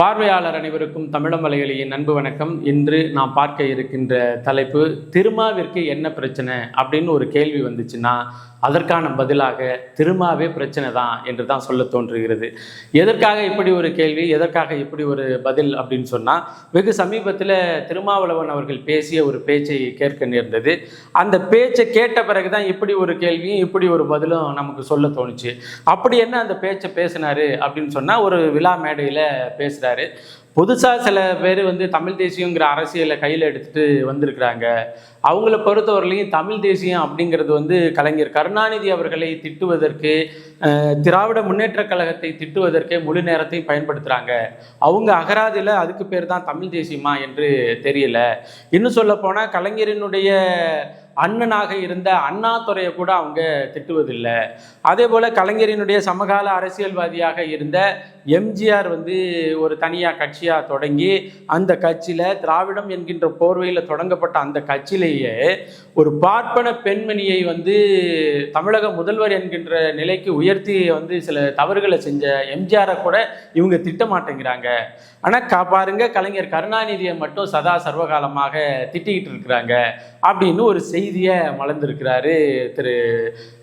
பார்வையாளர் அனைவருக்கும் தமிழமலைகளின் அன்பு வணக்கம். இன்று நாம் பார்க்க இருக்கின்ற தலைப்பு திருமாவிற்கு என்ன பிரச்சனை அப்படின்னு ஒரு கேள்வி வந்துச்சுன்னா அதற்கான பதிலாக திருமாவே பிரச்சனை தான் என்று தான் சொல்ல தோன்றுகிறது. எதற்காக இப்படி ஒரு கேள்வி எதற்காக இப்படி ஒரு பதில் அப்படின்னு சொன்னால் வெகு சமீபத்தில் திருமாவளவன் அவர்கள் பேசிய ஒரு பேச்சை கேட்க நேர்ந்தது. அந்த பேச்சை கேட்ட பிறகு தான் இப்படி ஒரு கேள்வியும் இப்படி ஒரு பதிலும் நமக்கு சொல்ல தோணுச்சு. அப்படி என்ன அந்த பேச்சை பேசினாரு அப்படின்னு சொன்னால் ஒரு விழா மேடையில் பேசுகிறாரு புதுசாக சில பேர் வந்து தமிழ் தேசியங்கிற அரசியலை கையில் எடுத்துகிட்டு வந்திருக்கிறாங்க. அவங்கள பொறுத்தவரையிலையும் தமிழ் தேசியம் அப்படிங்கிறது வந்து கலைஞர் கருணாநிதி அவர்களை திட்டுவதற்கு திராவிட முன்னேற்ற கழகத்தை திட்டுவதற்கே முழு நேரத்தையும் பயன்படுத்துகிறாங்க அவங்க அகராதியில் அதுக்கு பேர் தான் தமிழ் தேசியமா என்று தெரியல. இன்னும் சொல்ல போனால் கலைஞரினுடைய அண்ணனாக இருந்த அண்ணாதுறையை கூட அவங்க திட்டுவதில்லை. அதே போல் கலைஞரினுடைய சமகால அரசியல்வாதியாக இருந்த எம்ஜிஆர் வந்து ஒரு தனியாக கட்சியாக தொடங்கி அந்த கட்சியில் திராவிடம் என்கின்ற போர்வையில் தொடங்கப்பட்ட அந்த கட்சியிலேயே ஒரு பார்ப்பன பெண்மணியை வந்து தமிழக முதல்வர் என்கின்ற நிலைக்கு உயர்த்தி வந்து சில தவறுகளை செஞ்ச எம்ஜிஆரை கூட இவங்க திட்ட மாட்டேங்கிறாங்க ஆனால் கா பாருங்க கலைஞர் கருணாநிதியை மட்டும் சதா சர்வகாலமாக திட்டிக்கிட்டு இருக்கிறாங்க அப்படின்னு ஒரு செய்தியை மலர்ந்திருக்கிறாரு திரு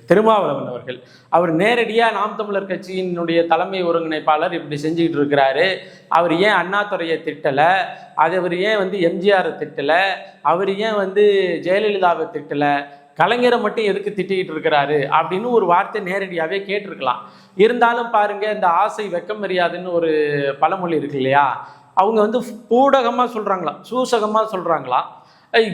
திருமாவளவன் அவர்கள். அவர் நேரடியாக நாம் தமிழர் கட்சியினுடைய தலைமை ஒருங்கிணைப்பாளர் இப்படி செஞ்சுக்கிட்டு இருக்கிறாரு. அவர் ஏன் அண்ணாதுரையை திட்டலை? அது அவர் ஏன் வந்து எம்ஜிஆரை திட்டலை? அவர் ஏன் வந்து ஜெயலலிதாவை திட்டலை? கலைஞரை மட்டும் எதுக்கு திட்டிக்கிட்டு இருக்கிறாரு? அப்படின்னு ஒரு வார்த்தை நேரடியாகவே கேட்டிருக்கலாம். இருந்தாலும் பாருங்க இந்த ஆசை வெக்கம் மரியாதைன்னு ஒரு பழமொழி இருக்கு இல்லையா? அவங்க வந்து பூடகமாக சொல்கிறாங்களாம் சூசகமாக சொல்கிறாங்களாம்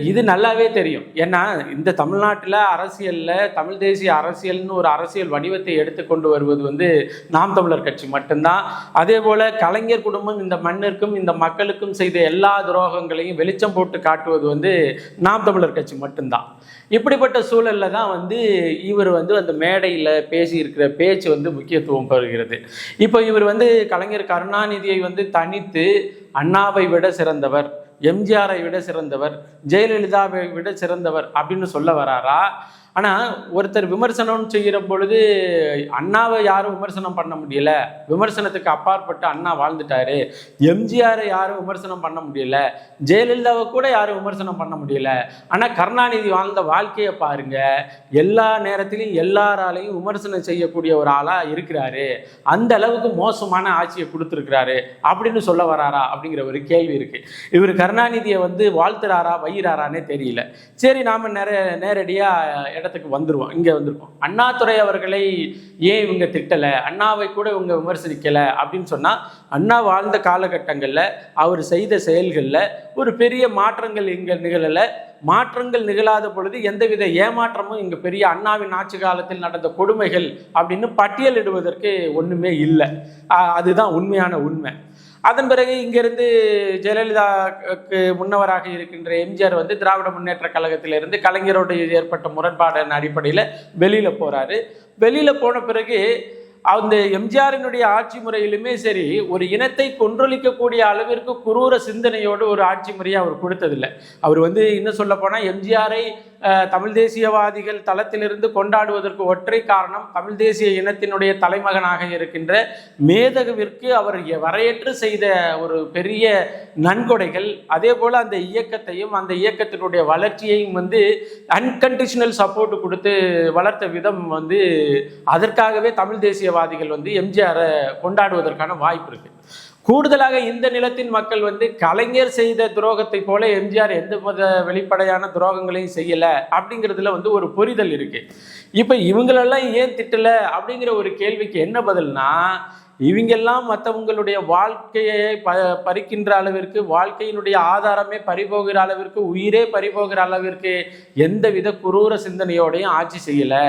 இது நல்லாவே தெரியும். ஏன்னா இந்த தமிழ்நாட்டில் அரசியலில் தமிழ் தேசிய அரசியல்னு ஒரு அரசியல் வடிவத்தை எடுத்து கொண்டு வருவது வந்து நாம் தமிழர் கட்சி மட்டும்தான். அதே போல் கலைஞர் குடும்பம் இந்த மண்ணிற்கும் இந்த மக்களுக்கும் செய்த எல்லா துரோகங்களையும் வெளிச்சம் போட்டு காட்டுவது வந்து நாம் தமிழர் கட்சி மட்டும்தான். இப்படிப்பட்ட சூழல்ல தான் வந்து இவர் வந்து அந்த மேடையில் பேசியிருக்கிற பேச்சு வந்து முக்கியத்துவம் பெறுகிறது. இப்போ இவர் வந்து கலைஞர் கருணாநிதியை வந்து தனித்து அண்ணாவை விட சிறந்தவர். எம்ஜிஆரை விட சிறந்தவர் ஜெயலலிதாவை விட சிறந்தவர் அப்படின்னு சொல்ல வராரா? ஆனால் ஒருத்தர் விமர்சனம் செய்கிற பொழுது அண்ணாவை யாரும் விமர்சனம் பண்ண முடியல. விமர்சனத்துக்கு அப்பாற்பட்டு அண்ணா வாழ்ந்துட்டாரு. எம்ஜிஆரை யாரும் விமர்சனம் பண்ண முடியல. ஜெயலலிதாவை கூட யாரும் விமர்சனம் பண்ண முடியல. ஆனால் கருணாநிதி வாழ்ந்த வாழ்க்கையை பாருங்க. எல்லா நேரத்திலையும் எல்லாராலையும் விமர்சனம் செய்யக்கூடிய ஒரு ஆளாக இருக்கிறாரு. அந்த அளவுக்கு மோசமான ஆட்சியை கொடுத்துருக்கிறாரு. அப்படின்னு சொல்ல வராரா அப்படிங்கிற ஒரு கேள்வி இருக்கு. இவர் கருணாநிதியை வந்து வாழ்த்துறாரா வயிறாரானே தெரியல. சரி நாம நேர நேரடியாக இடத்துக்கு வந்துருவோம் இங்கே வந்திருக்கோம். அண்ணாதுரை அவர்களை ஏன் இவங்க திட்டலை? அண்ணாவை கூட இவங்க விமர்சிக்கலை அப்படின்னு சொன்னால் அண்ணா வாழ்ந்த காலகட்டங்களில் அவர் செய்த செயல்களில் ஒரு பெரிய மாற்றங்கள் இங்கே நிகழலை. மாற்றங்கள் நிகழாத பொழுது எந்தவித ஏமாற்றமும் இங்கே பெரிய அண்ணாவின் ஆட்சி காலத்தில் நடந்த கொடுமைகள் அப்படின்னு பட்டியலிடுவதற்கு ஒன்றுமே இல்லை. அதுதான் உண்மையான உண்மை. அதன் பிறகு இங்கிருந்து ஜெயலலிதாவுக்கு முன்னவராக இருக்கின்ற எம்ஜிஆர் வந்து திராவிட முன்னேற்ற கழகத்திலிருந்து கலைஞரோடு ஏற்பட்ட முரண்பாடின் அடிப்படையில் வெளியில் போகிறாரு வெளியில் போன பிறகு அந்த எம்ஜிஆரினுடைய ஆட்சி முறையிலுமே சரி ஒரு இனத்தை கொன்றொழிக்கக்கூடிய அளவிற்கு குரூர சிந்தனையோடு ஒரு ஆட்சி முறையை அவர் கொடுத்ததில்லை. அவர் வந்து இன்னும் சொல்ல போனால் எம்ஜிஆரை தமிழ் தேசியவாதிகள் தளத்திலிருந்து கொண்டாடுவதற்கு ஒற்றை காரணம் தமிழ் தேசிய இனத்தினுடைய தலைமகனாக இருக்கின்ற மேதகுவிற்கு அவர் வரையற்று செய்த ஒரு பெரிய நன்கொடைகள். அதே போல் அந்த இயக்கத்தையும் அந்த இயக்கத்தினுடைய வளர்ச்சியையும் வந்து அன்கண்டிஷனல் சப்போர்ட் கொடுத்து வளர்த்த விதம் வந்து அதற்காகவே தமிழ் தேசியவாதிகள் வந்து எம்ஜிஆரை கொண்டாடுவதற்கான வாய்ப்பு இருக்குது கூடுதலாக இந்த நிலத்தின் மக்கள் வந்து கலைஞர் செய்த துரோகத்தை போல எம்ஜிஆர் எந்த வித வெளிப்படையான துரோகங்களையும் செய்யல அப்படிங்கிறதுல வந்து ஒரு புரிதல் இருக்கு. இப்போ இவங்களெல்லாம் ஏன் திட்டலை அப்படிங்கிற ஒரு கேள்விக்கு என்ன பதில்னா இவங்கெல்லாம் மற்றவங்களுடைய வாழ்க்கையை ப பறிக்கின்ற அளவிற்கு வாழ்க்கையினுடைய ஆதாரமே பறிபோகிற அளவிற்கு உயிரே பறிபோகிற அளவிற்கு எந்தவித குரூர சிந்தனையோடையும் ஆட்சி செய்யலை.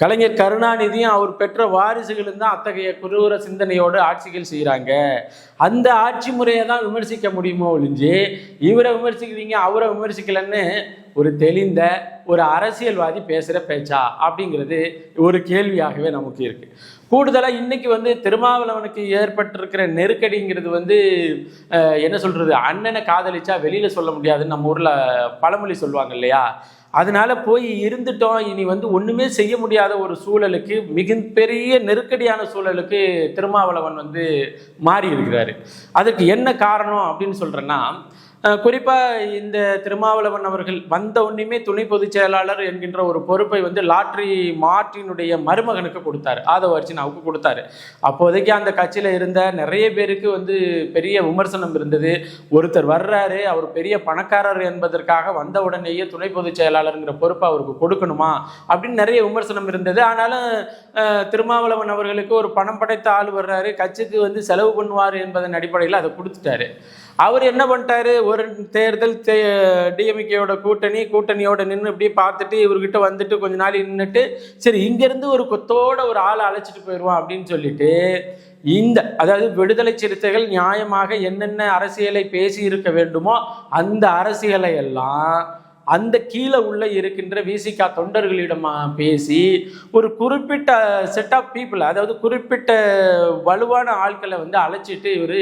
கலைஞர் கருணாநிதியும் அவர் பெற்ற வாரிசுகளும் தான் அத்தகைய குரூர சிந்தனையோடு ஆட்சிகள் செய்கிறாங்க. அந்த ஆட்சி முறையை தான் விமர்சிக்க முடியுமோ ஒழிஞ்சு இவரை விமர்சிக்கிறீங்க அவரை விமர்சிக்கலன்னு ஒரு தெளிந்த ஒரு அரசியல்வாதி பேசுகிற பேச்சா அப்படிங்கிறது ஒரு கேள்வியாகவே நமக்கு இருக்குது கூடுதலாக இன்னைக்கு வந்து திருமாவளவனுக்கு ஏற்பட்டிருக்கிற நெருக்கடிங்கிறது வந்து என்ன சொல்றது அண்ணனை காதலிச்சா வெளியில சொல்ல முடியாதுன்னு நம்ம ஊர்ல பழமொழி சொல்லுவாங்க இல்லையா? அதனால போய் இருந்துட்டோம். இனி வந்து ஒண்ணுமே செய்ய முடியாத ஒரு சூழலுக்கு மிகப்பெரிய நெருக்கடியான சூழலுக்கு திருமாவளவன் வந்து மாறி இருக்கிறாரு அதற்கு என்ன காரணம் அப்படின்னு சொல்றேன்னா குறிப்பாக இந்த திருமாவளவன் அவர்கள் வந்த உடனேமே துணை பொதுச் செயலாளர் என்கின்ற ஒரு பொறுப்பை வந்து லாட்ரி மார்ட்டினுடைய மருமகனுக்கு கொடுத்தாரு. ஆதவ அர்ச்சனாவுக்கு கொடுத்தாரு. அப்போதைக்கு அந்த கட்சியில் இருந்த நிறைய பேருக்கு வந்து பெரிய விமர்சனம் இருந்தது. ஒருத்தர் வர்றாரு அவர் பெரிய பணக்காரர் என்பதற்காக வந்த உடனேயே துணை பொதுச் செயலாளருங்கிற பொறுப்பை அவருக்கு கொடுக்கணுமா? அப்படின்னு நிறைய விமர்சனம் இருந்தது. ஆனாலும் திருமாவளவன் அவர்களுக்கு ஒரு பணம் படைத்த ஆள் வர்றாரு கட்சிக்கு வந்து செலவு பண்ணுவார் என்பதன் அடிப்படையில் அதை கொடுத்துட்டாரு. அவர் என்ன பண்ணிட்டாரு? ஒரு தேர்தல் டிஎம்கேயோட கூட்டணி கூட்டணியோட நின்று இப்படியே பார்த்துட்டு இவர்கிட்ட வந்துட்டு கொஞ்ச நாள் நின்றுட்டு சரி இங்கேருந்து ஒரு கொத்தோட ஒரு ஆளை அழைச்சிட்டு போயிடுவான் அப்படின்னு சொல்லிட்டு இந்த அதாவது விடுதலை சிறுத்தைகள் நியாயமாக என்னென்ன அரசியலை பேசி இருக்க வேண்டுமோ அந்த அரசியலை எல்லாம் அந்த கீழே உள்ள இருக்கின்ற விசிகா தொண்டர்களிடம் பேசி ஒரு குறிப்பிட்ட செட் ஆஃப் பீப்புள் அதாவது குறிப்பிட்ட வலுவான ஆட்களை வந்து அழைச்சிட்டு இவர்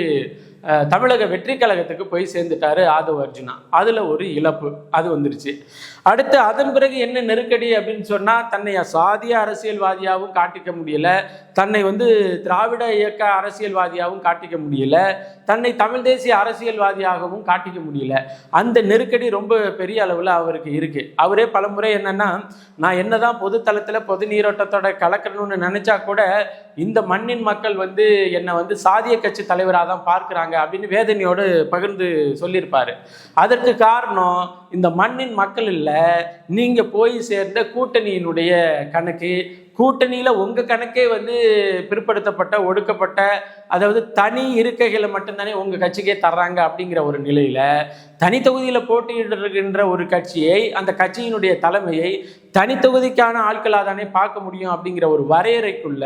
தமிழக வெற்றி கழகத்துக்கு போய் சேர்ந்துட்டாரு ஆதவ அர்ஜுனா. அதில் ஒரு இழப்பு. அது வந்துருச்சு. அடுத்து அதன் பிறகு என்ன நெருக்கடி அப்படின்னு சொன்னால் தன்னை சாதிய அரசியல்வாதியாகவும் காட்டிக்க முடியல. தன்னை வந்து திராவிட இயக்க அரசியல்வாதியாகவும் காட்டிக்க முடியல. தன்னை தமிழ் தேசிய அரசியல்வாதியாகவும் காட்டிக்க முடியல. அந்த நெருக்கடி ரொம்ப பெரிய அளவில் அவருக்கு இருக்கு. அவரே பலமுறை என்னன்னா நான் என்னதான் பொது தளத்தில் பொது நீரோட்டத்தோட கலக்கணும்னு நினைச்சா கூட இந்த மண்ணின் மக்கள் வந்து என்னை வந்து சாதிய கட்சி தலைவராக தான் பார்க்குறாங்க அப்படின்னு வேதனையோடு பகிர்ந்து சொல்லியிருப்பாரு. அதற்கு காரணம் இந்த மண்ணின் மக்கள் இல்லை நீங்கள் போய் சேர்ந்த கூட்டணியினுடைய கணக்கு கூட்டணியில் உங்கள் கணக்கே வந்து பிற்படுத்தப்பட்ட ஒடுக்கப்பட்ட அதாவது தனி இருக்கைகளை மட்டும்தானே உங்கள் கட்சிக்கே தர்றாங்க அப்படிங்கிற ஒரு நிலையில் தனி தொகுதியில் போட்டியிடுகின்ற ஒரு கட்சியை அந்த கட்சியினுடைய தலைமையை தனி தொகுதிக்கான ஆட்களாக தானே பார்க்க முடியும் அப்படிங்கிற ஒரு வரையறைக்குள்ள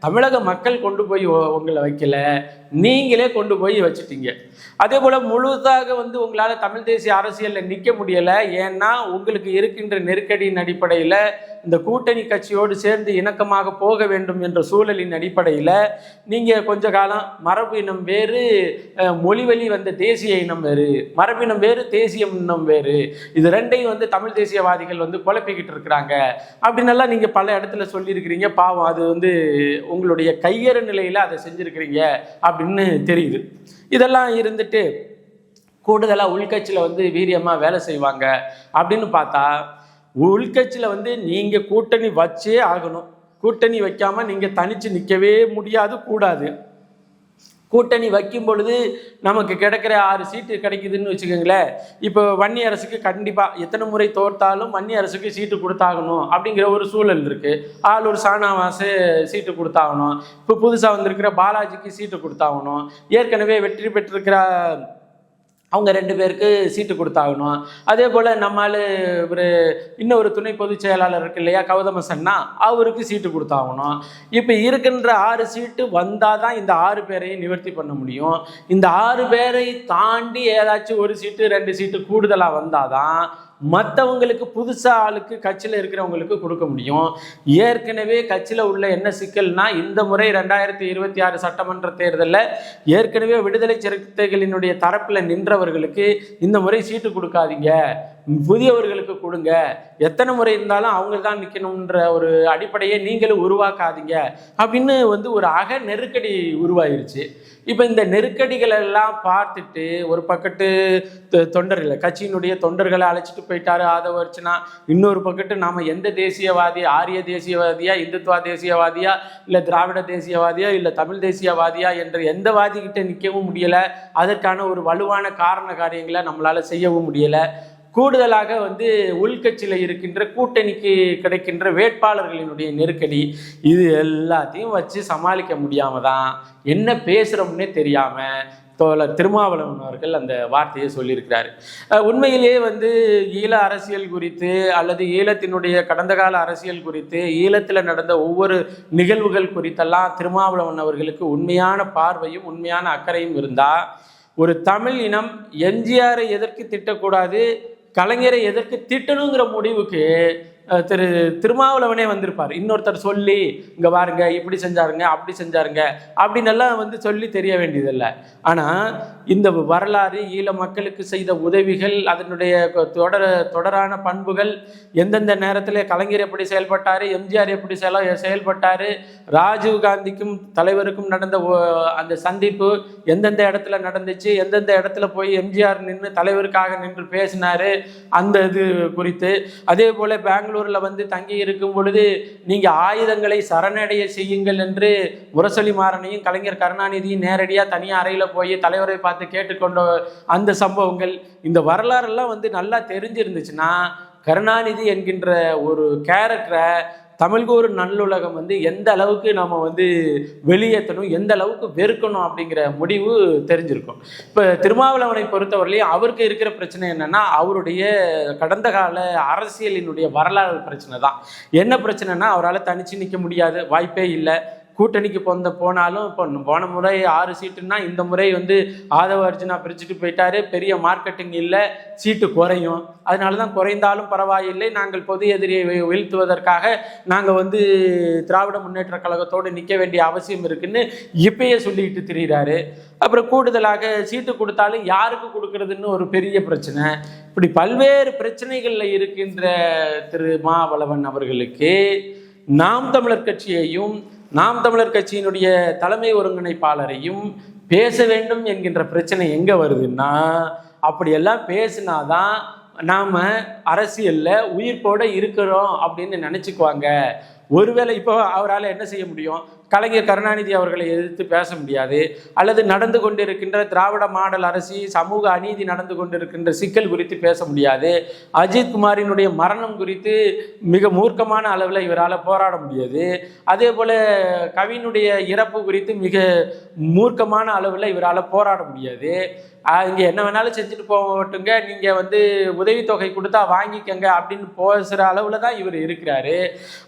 தமிழக மக்கள் கொண்டு போய் உங்களை வைக்கல. நீங்களே கொண்டு போய் வச்சுட்டீங்க. அதே போல் முழுதாக வந்து உங்களால் தமிழ் தேசிய அரசியலில் நிற்க முடியலை. ஏன்னா உங்களுக்கு இருக்கின்ற நெருக்கடியின் அடிப்படையில் இந்த கூட்டணி கட்சியோடு சேர்ந்து இணக்கமாக போக வேண்டும் என்ற சூழலின் அடிப்படையில் நீங்கள் கொஞ்ச காலம் மரபு இனம் வேறு மொழி வழி வந்த தேசிய இனம் வேறு மரபினம் வேறு தேசிய இனம் வேறு. இது ரெண்டையும் வந்து தமிழ் தேசியவாதிகள் வந்து குழப்பிக்கிட்டு இருக்கிறாங்க. அப்படின்னெல்லாம் நீங்கள் பல இடத்துல சொல்லியிருக்கிறீங்க. பாவம் அது வந்து உங்களுடைய கையற நிலையில் அதை செஞ்சுருக்கிறீங்க அப்படின்னு தெரியுது. இதெல்லாம் இருந்துட்டு கூடுதலாக உள்கட்சியில் வந்து வீரியமாக வேலை செய்வாங்க அப்படின்னு பார்த்தா உள்கட்சியில் வந்து நீங்கள் கூட்டணி வச்சே ஆகணும். கூட்டணி வைக்காமல் நீங்கள் தனித்து நிற்கவே முடியாது கூடாது. கூட்டணி வைக்கும் பொழுது நமக்கு கிடைக்கிற ஆறு சீட்டு கிடைக்குதுன்னு வச்சுக்கோங்களேன். இப்போ வன்னி அரசுக்கு கண்டிப்பாக எத்தனை முறை தோற்றாலும் வன்னி அரசுக்கு சீட்டு கொடுத்தாகணும் அப்படிங்கிற ஒரு சூழல் இருக்குது ஆளூர் சாணாவாசு சீட்டு கொடுத்தாகணும். இப்போ புதுசாக வந்திருக்கிற பாலாஜிக்கு சீட்டு கொடுத்தாகணும். ஏற்கனவே வெற்றி பெற்றிருக்கிற அவங்க ரெண்டு பேருக்கு சீட்டு கொடுத்தாகணும். அதே போல் நம்மால் ஒரு இன்னொரு துணை பொதுச் செயலாளர் இருக்கு இல்லையா கௌதமசன்னா அவருக்கு சீட்டு கொடுத்தாகணும். இப்போ இருக்கின்ற ஆறு சீட்டு வந்தால் தான் இந்த ஆறு பேரையும் நிவர்த்தி பண்ண முடியும். இந்த ஆறு பேரை தாண்டி ஏதாச்சும் ஒரு சீட்டு ரெண்டு சீட்டு கூடுதலாக வந்தால் தான் மற்றவங்களுக்கு புதுசாக ஆளுக்கு கட்சியில் இருக்கிறவங்களுக்கு கொடுக்க முடியும். ஏற்கனவே கட்சியில் உள்ள என்ன சிக்கல்னா இந்த முறை ரெண்டாயிரத்தி இருபத்தி ஆறு சட்டமன்ற தேர்தலில் ஏற்கனவே விடுதலை சிறுத்தைகளினுடைய தரப்பில் நின்றவர்களுக்கு இந்த முறை சீட்டு கொடுக்காதீங்க. புதியவர்களுக்கு கொடுங்க. எத்தனை முறை இருந்தாலும் அவங்க தான் நிற்கணுன்ற ஒரு அடிப்படையை நீங்களும் உருவாக்காதீங்க. அப்படின்னு வந்து ஒரு அக நெருக்கடி உருவாயிருச்சு. இப்போ இந்த நெருக்கடிகள் எல்லாம் பார்த்துட்டு ஒரு பக்கத்து தொ- தொண்டர்களை கட்சியினுடைய தொண்டர்களை அழைச்சிட்டு போயிட்டாரு ஆதவர்ச்சுனா இன்னொரு பக்கத்து நாம் எந்த தேசியவாதி ஆரிய தேசியவாதியா இந்துத்துவா தேசியவாதியா இல்லை திராவிட தேசியவாதியா இல்லை தமிழ் தேசியவாதியா என்ற எந்த வாதிகிட்ட நிற்கவும் முடியலை அதற்கான ஒரு வலுவான காரண காரியங்களை நம்மளால் செய்யவும் முடியலை. கூடுதலாக வந்து உள்கட்சியில் இருக்கின்ற கூட்டணிக்கு கிடைக்கின்ற வேட்பாளர்களினுடைய நெருக்கடி இது எல்லாத்தையும் வச்சு சமாளிக்க முடியாமல் தான் என்ன பேசுகிறோம்னே தெரியாமல் தோழர் திருமாவளவன் அவர்கள் அந்த வார்த்தையை சொல்லியிருக்கிறாரு. உண்மையிலேயே வந்து ஈழ அரசியல் குறித்து அல்லது ஈழத்தினுடைய கடந்த கால அரசியல் குறித்து ஈழத்தில் நடந்த ஒவ்வொரு நிகழ்வுகள் குறித்தெல்லாம் திருமாவளவன் அவர்களுக்கு உண்மையான பார்வையும் உண்மையான அக்கறையும் இருந்தால் ஒரு தமிழ் இனம் எம்ஜிஆரை எதற்கு திட்டக்கூடாது கலைஞரை எதற்கு திட்டணுங்கிற முடிவுக்கு திரு திருமாவளவனே வந்திருப்பார். இன்னொருத்தர் சொல்லி இங்கே பாருங்க இப்படி செஞ்சாருங்க அப்படி செஞ்சாருங்க அப்படின்னு வந்து சொல்லி தெரிய வேண்டியதில்லை. ஆனால் இந்த வரலாறு ஈழ மக்களுக்கு செய்த உதவிகள் அதனுடைய தொடர தொடர் தொடரான பண்புகள் எந்தெந்த நேரத்தில் கலைஞர் எப்படி செயல்பட்டார் எம்ஜிஆர் எப்படி செல செயல்பட்டார் ராஜீவ் காந்திக்கும் தலைவருக்கும் நடந்த அந்த சந்திப்பு எந்தெந்த இடத்துல நடந்துச்சு எந்தெந்த இடத்துல போய் எம்ஜிஆர் நின்று தலைவருக்காக நின்று பேசினாரு அந்த இது குறித்து. அதே போல் பெங்களூர் கடலூரில் வந்து தங்கி இருக்கும் பொழுது நீங்கள் ஆயுதங்களை சரணடைய செய்யுங்கள் என்று முரசொலி மாறனையும் கலைஞர் கருணாநிதியும் நேரடியாக தனியாக அறையில் போய் தலைவரை பார்த்து கேட்டுக்கொண்ட அந்த சம்பவங்கள் இந்த வரலாறெல்லாம் வந்து நல்லா தெரிஞ்சிருந்துச்சுன்னா கருணாநிதி என்கின்ற ஒரு கேரக்டரை தமிழ்கூறு நல்லுலகம் வந்து எந்த அளவுக்கு நம்ம வந்து வெளியேற்றணும் எந்த அளவுக்கு வெறுக்கணும் அப்படிங்கிற முடிவு தெரிஞ்சிருக்கும். இப்போ திருமாவளவனை பொறுத்தவரையிலையும் அவருக்கு இருக்கிற பிரச்சனை என்னன்னா அவருடைய கடந்த கால அரசியலினுடைய வரலாறு பிரச்சனை தான் என்ன பிரச்சனைனா அவரால் தனிச்சு நிற்க முடியாது வாய்ப்பே இல்லை. கூட்டணிக்கு போந்த போனாலும் இப்போ போன முறை ஆறு சீட்டுன்னா இந்த முறை வந்து ஆதவ அர்ஜுனா பிரிச்சுட்டு போயிட்டாரு. பெரிய மார்க்கெட்டிங் இல்லை. சீட்டு குறையும். அதனால தான் குறைந்தாலும் பரவாயில்லை. நாங்கள் பொது எதிரியை வீழ்த்துவதற்காக நாங்கள் வந்து திராவிட முன்னேற்ற கழகத்தோடு நிற்க வேண்டிய அவசியம் இருக்குன்னு இப்பயே சொல்லிட்டு திரியிறாரு. அப்புறம் கூடுதலாக சீட்டு கொடுத்தாலும் யாருக்கு கொடுக்கறதுன்னு ஒரு பெரிய பிரச்சனை. இப்படி பல்வேறு பிரச்சனைகளில் இருக்கின்ற திரு மாவளவன் அவர்களுக்கு நாம் தமிழர் கட்சியையும் நாம் தமிழர் கட்சியினுடைய தலைமை ஒருங்கிணைப்பாளரையும் பேச வேண்டும் என்கின்ற பிரச்சனை எங்கே வருதுன்னா அப்படியெல்லாம் பேசினாதான் நாம் அரசியலில் உயிர்ப்போட இருக்கிறோம் அப்படின்னு நினச்சிக்குவாங்க. ஒருவேளை இப்போ அவரால் என்ன செய்ய முடியும்? கலைஞர் கருணாநிதி அவர்களை எதிர்த்து பேச முடியாது. அல்லது நடந்து கொண்டிருக்கின்ற திராவிட மாடல் அரசி சமூக அநீதி நடந்து கொண்டிருக்கின்ற சிக்கல் குறித்து பேச முடியாது. அஜித் குமாரினுடைய மரணம் குறித்து மிக மூர்க்கமான அளவில் இவரால் போராட முடியாது. அதே போல் கவினுடைய இறப்பு குறித்து மிக மூர்க்கமான அளவில் இவரால் போராட முடியாது. இங்கே என்ன வேணாலும் செஞ்சுட்டு போகட்டுங்க நீங்கள் வந்து உதவித்தொகை கொடுத்தா வாங்கிக்கங்க அப்படின்னு பேசுகிற அளவில் தான் இவர் இருக்கிறாரு.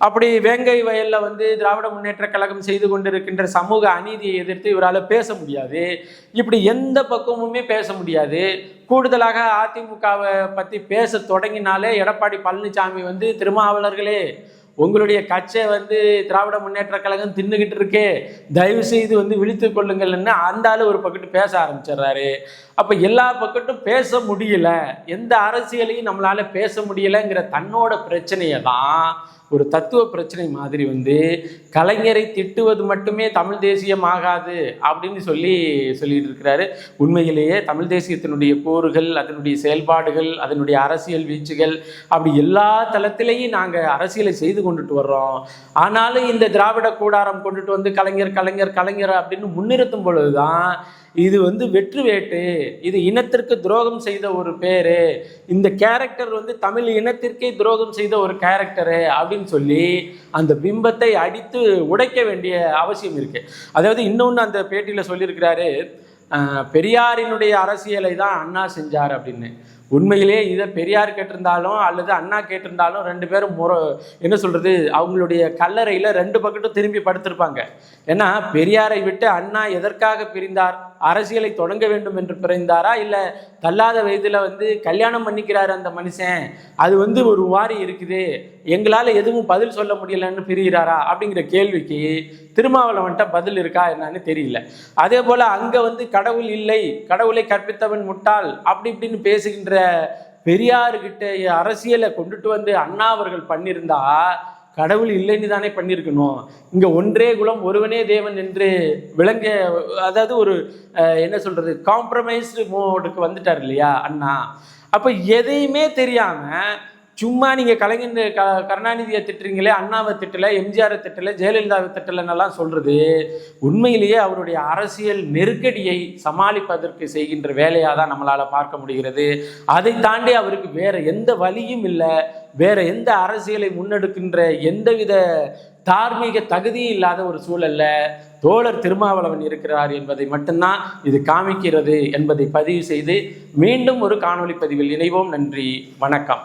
அப்படி வேங்கை வயலில் வந்து திராவிட முன்னேற்ற கழகம் செய்து கொண்டிருக்கின்ற சமூக அநீதியை எதிர்த்து இவரால் பேச முடியாது. இப்படி எந்த பக்கமுமே பேச முடியாது. கூடுதலாக அதிமுகவை பற்றி பேச தொடங்கினாலே எடப்பாடி பழனிசாமி வந்து திருமாவளர்களே உங்களுடைய கட்சியை வந்து திராவிட முன்னேற்ற கழகம் தின்னுகிட்டு இருக்கே தயவு செய்து வந்து விழித்து கொள்ளுங்கள்னு அந்த ஆள் ஒரு பக்கத்து பேச ஆரம்பிச்சிடுறாரு. அப்போ எல்லா பக்கட்டும் பேச முடியல. எந்த அரசியலையும் நம்மளால பேச முடியலைங்கிற தன்னோட பிரச்சனையை தான் ஒரு தத்துவ பிரச்சனை மாதிரி வந்து கலைஞரை திட்டுவது மட்டுமே தமிழ் தேசியம் ஆகாது அப்படின்னு சொல்லி சொல்லிட்டு இருக்கிறாரு உண்மையிலேயே தமிழ் தேசியத்தினுடைய கூறுகள் அதனுடைய செயல்பாடுகள் அதனுடைய அரசியல் வீச்சுகள் அப்படி எல்லா தளத்திலையும் நாங்கள் அரசியலை செய்து கொண்டுட்டு வர்றோம். ஆனாலும் இந்த திராவிட கூடாரம் கொண்டுட்டு வந்து கலைஞர் கலைஞர் கலைஞர் அப்படின்னு முன்னிறுத்தும் பொழுதுதான் இது வந்து வெற்று வேட்டு. இது இனத்திற்கு துரோகம் செய்த ஒரு பேரு. இந்த கேரக்டர் வந்து தமிழ் இனத்திற்கே துரோகம் செய்த ஒரு கேரக்டரு அப்படின்னு சொல்லி அந்த பிம்பத்தை அடித்து உடைக்க வேண்டிய அவசியம் இருக்கு. அதாவது இன்னொன்று அந்த பேட்டியில் சொல்லியிருக்கிறாரு பெரியாரினுடைய அரசியலை தான் அண்ணா செஞ்சார் அப்படின்னு. உண்மையிலேயே இதை பெரியார் கேட்டிருந்தாலும் அல்லது அண்ணா கேட்டிருந்தாலும் ரெண்டு பேரும் முற என்ன சொல்கிறது அவங்களுடைய கல்லறையில் ரெண்டு பக்கட்டும் திரும்பி படுத்திருப்பாங்க. ஏன்னா பெரியாரை விட்டு அண்ணா எதற்காக பிரிந்தார்? அரசியலை தொடங்க வேண்டும் என்று பிறந்தாரா இல்லை தள்ளாத வயதில் வந்து கல்யாணம் பண்ணிக்கிறார் அந்த மனுஷன் அது வந்து ஒரு வாரி இருக்குது எங்களால் எதுவும் பதில் சொல்ல முடியலன்னு பிரிகிறாரா? அப்படிங்கிற கேள்விக்கு திருமாவளவன்ட்ட பதில் இருக்கா என்னன்னு தெரியல. அதே போல் அங்கே வந்து கடவுள் இல்லை கடவுளை கற்பித்தவன் முட்டாள் அப்படி இப்படின்னு பேசுகின்ற பெரியாருக்கிட்ட அரசியலை கொண்டுட்டு வந்து அண்ணா அவர்கள் பண்ணியிருந்தா கடவுள் இல்லைன்னு தானே பண்ணியிருக்கணும். இங்கே ஒன்றே குலம் ஒருவனே தேவன் என்று விளங்க அதாவது ஒரு என்ன சொல்றது காம்ப்ரமைஸ்டு மோடுக்கு வந்துட்டார் இல்லையா அண்ணா. அப்போ எதையுமே தெரியாமல் சும்மா நீங்கள் கலைஞர் க கருணாநிதியை திட்டுறீங்களே அண்ணாவை திட்டல எம்ஜிஆரை திட்டல ஜெயலலிதாவை திட்டலன்னெல்லாம் சொல்கிறது உண்மையிலேயே அவருடைய அரசியல் நெருக்கடியை சமாளிப்பதற்கு செய்கின்ற வேலையாக தான் நம்மளால் பார்க்க முடிகிறது. அதை தாண்டி அவருக்கு வேறு எந்த வழியும் இல்லை. வேறு எந்த அரசியலை முன்னெடுக்கின்ற எந்தவித தார்மீக தகுதியும் இல்லாத ஒரு சூழல்ல தோழர் திருமாவளவன் இருக்கிறார் என்பதை மட்டும்தான் இது காமிக்கிறது என்பதை பதிவு செய்து மீண்டும் ஒரு காணொலி பதிவில் இணைவோம். நன்றி வணக்கம்.